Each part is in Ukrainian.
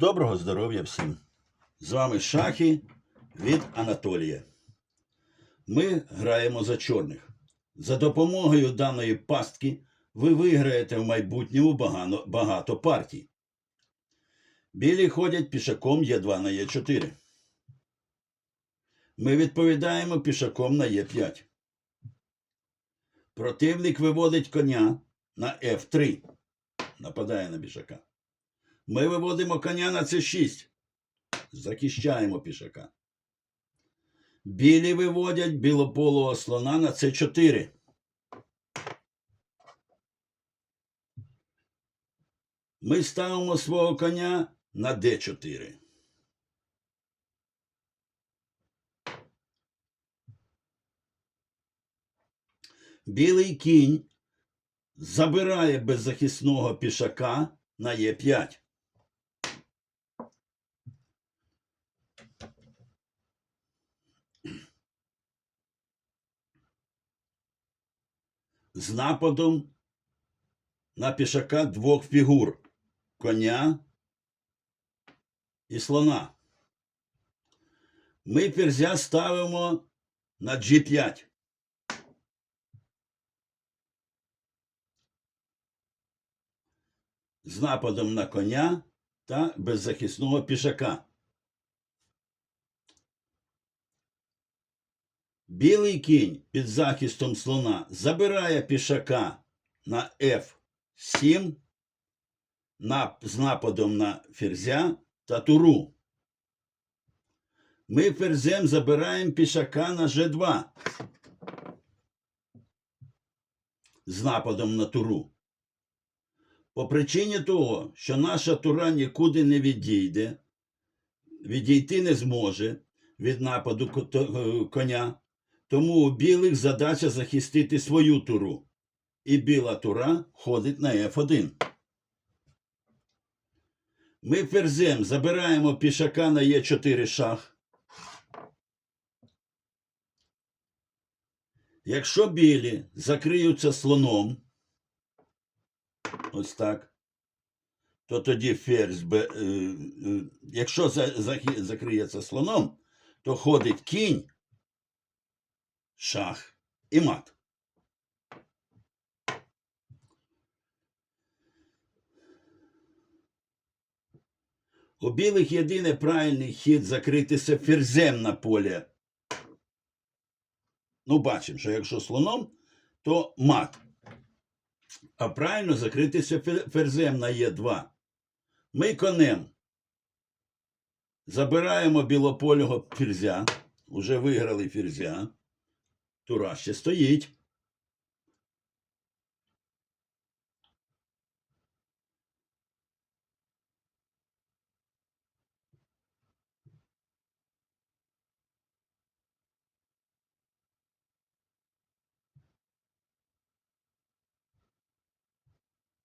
Доброго здоров'я всім! З вами шахи від Анатолія. Ми граємо за чорних. За допомогою даної пастки ви виграєте в майбутньому багато, багато партій. Білі ходять пішаком Е2 на Е4. Ми відповідаємо пішаком на Е5. Противник виводить коня на F3. Нападає на пішака. Ми виводимо коня на С6. Захищаємо пішака. Білі виводять білополого слона на С4. Ми ставимо свого коня на Д4. Білий кінь забирає беззахисного пішака на Е5. З нападом на пішака двох фігур коня і слона. Ми ферзя ставимо на G5. з нападом на коня та беззахисного пішака. Білий кінь під захистом слона забирає пішака на F7 на, з нападом на ферзя та туру. Ми ферзем забираємо пішака на G2 з нападом на туру. По причині того, що наша тура нікуди не відійде, відійти не зможе від нападу коня, тому у білих задача захистити свою туру. І біла тура ходить на F1. Ми ферзем забираємо пішака на Е4 шах. Якщо білі закриються слоном, ось так, то тоді ферзь, бе- е, е, якщо закриється слоном, то ходить кінь, шах і мат. У білих єдиний правильний хід закритися ферзем на полі. Ну, бачимо, що якщо слоном, то мат. А правильно закритися фе- ферзем на Е2. Ми конем забираємо білополього ферзя. Уже виграли ферзя. Тура ще стоїть.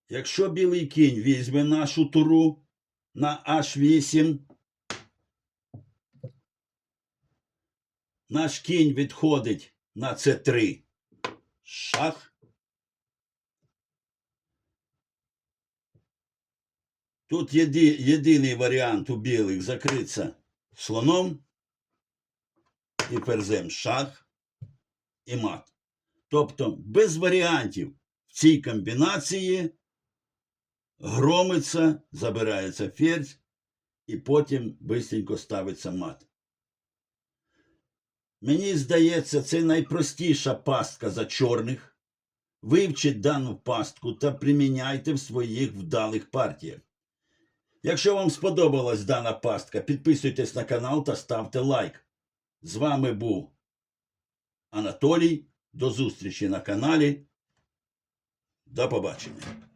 Якщо білий кінь візьме нашу туру на H8, наш кінь відходить на С3. Шах. Тут єди, єдиний варіант у білих закритися слоном і ферзем шах і мат. Тобто без варіантів в цій комбінації громиться, забирається ферзь, і потім бистренько ставиться мат. Мені здається, це найпростіша пастка за чорних. Вивчіть дану пастку та приміняйте в своїх вдалих партіях. Якщо вам сподобалась дана пастка, підписуйтесь на канал та ставте лайк. З вами був Анатолій. До зустрічі на каналі. До побачення.